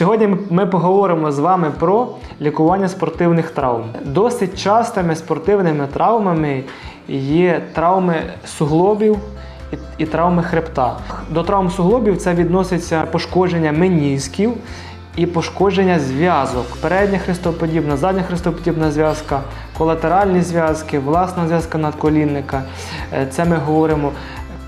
Сьогодні ми- поговоримо з вами про лікування спортивних травм. Досить частими спортивними травмами є травми суглобів і, і травми хребта. До травм суглобів це відноситься пошкодження менісків і пошкодження зв'язок. Передня хрестоподібна, задня хрестоподібна зв'язка, колатеральні зв'язки, власна зв'язка надколінника. Е, Це ми говоримо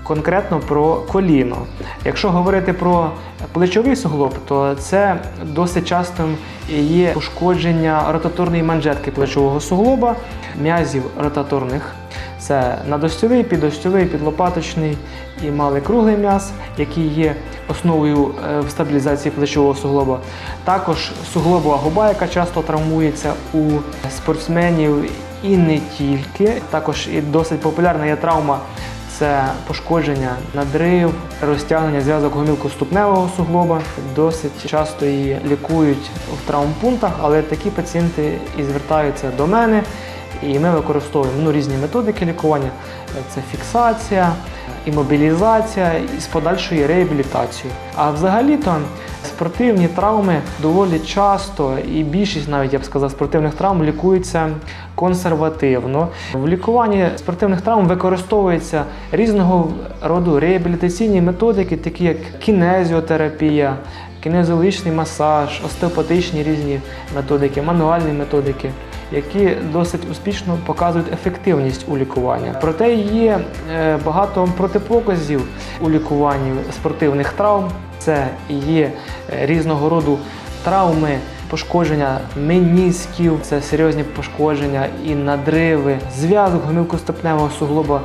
конкретно про коліно. Якщо говорити про плечовий суглоб, то це досить частим є пошкодження ротаторної манжетки плечового суглоба, м'язів ротаторних. Це надостьовий, підостьовий, підлопаточний і малий круглий м'яз, який є основою е, в стабілізації плечового суглоба. Також суглобова губа, яка часто травмується у спортсменів і не тільки. Також і досить популярна є травма це пошкодження, надрив, розтягнення зв'язок гомілкоступневого суглоба. Досить часто її лікують в травмпунктах, але такі пацієнти і звертаються до мене. І ми використовуємо ну, різні методики лікування. Це фіксація, імобілізація і з подальшою реабілітацією. А взагалі-то спортивні травми доволі часто, і більшість навіть я б сказав, спортивних травм лікуються консервативно. В лікуванні спортивних травм використовуються різного роду реабілітаційні методики, такі як кінезіотерапія, кінезіологічний масаж, остеопатичні різні методики, мануальні методики. Які досить успішно показують ефективність у лікуванні. Проте є е, багато протипоказів у лікуванні спортивних травм. Це є е, різного роду травми, пошкодження менісків, це серйозні пошкодження і надриви, зв'язок гомілкоступневого суглоба,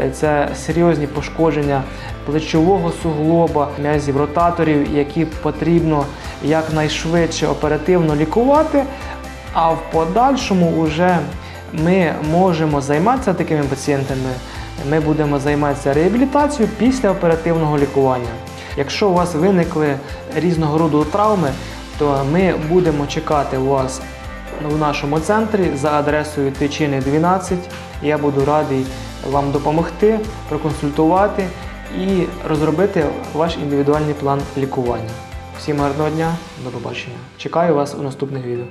е, це серйозні пошкодження плечового суглоба, м'язів ротаторів, які потрібно якнайшвидше оперативно лікувати. А в подальшому вже ми можемо займатися такими пацієнтами. Ми будемо займатися реабілітацією після оперативного лікування. Якщо у вас виникли різного роду травми, то ми будемо чекати вас в нашому центрі за адресою Тичини 12. Я буду радий вам допомогти, проконсультувати і розробити ваш індивідуальний план лікування. Всім гарного дня, до побачення. Чекаю вас у наступних відео.